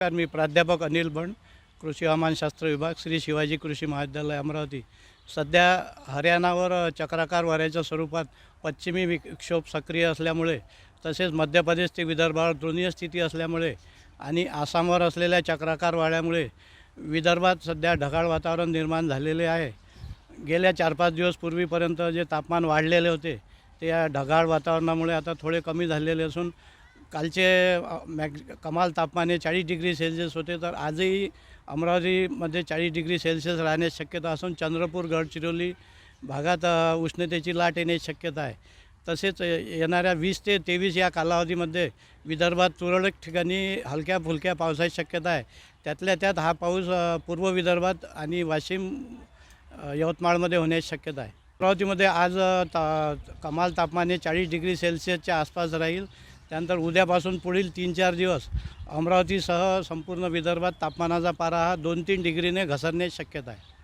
नमस्कार मी प्राध्यापक अनिल बंड कृषी हवामानशास्त्र विभाग श्री शिवाजी कृषी महाविद्यालय अमरावती. सध्या हरियाणावर चक्राकार वाऱ्याच्या स्वरूपात पश्चिमी विक्षोभ सक्रिय असल्यामुळे तसेच मध्य प्रदेश ते विदर्भावर तृणीय स्थिती असल्यामुळे आणि आसामवर असलेल्या चक्राकार वाऱ्यामुळे विदर्भात सध्या ढगाळ वातावरण निर्माण झालेले आहे. गेल्या चार पाच दिवस पूर्वीपर्यंत जे तापमान वाढलेले होते ते या ढगाळ वातावरणामुळे आता थोडे कमी झालेले असून कालचे मॅग कमाल तापमान हे चाळीस डिग्री सेल्सिअस होते तर आजही अमरावतीमध्ये चाळीस डिग्री सेल्सिअस राहण्याची शक्यता असून चंद्रपूर गडचिरोली भागात उष्णतेची लाट येण्याची शक्यता आहे. तसेच येणाऱ्या वीस ते तेवीस या कालावधीमध्ये विदर्भात तुरळक ठिकाणी हलक्या फुलक्या पावसाची शक्यता आहे. त्यातल्या त्यात हा पाऊस पूर्व विदर्भात आणि वाशिम यवतमाळमध्ये होण्याची शक्यता आहे. अमरावतीमध्ये आज ता कमाल तापमान हे चाळीस डिग्री सेल्सिअसच्या आसपास राहील. त्यानंतर उद्यापासून पुढील तीन चार दिवस अमरावतीसह संपूर्ण विदर्भात तापमानाचा पारा हा दोन तीन डिग्रीने घसरण्याची शक्यता आहे.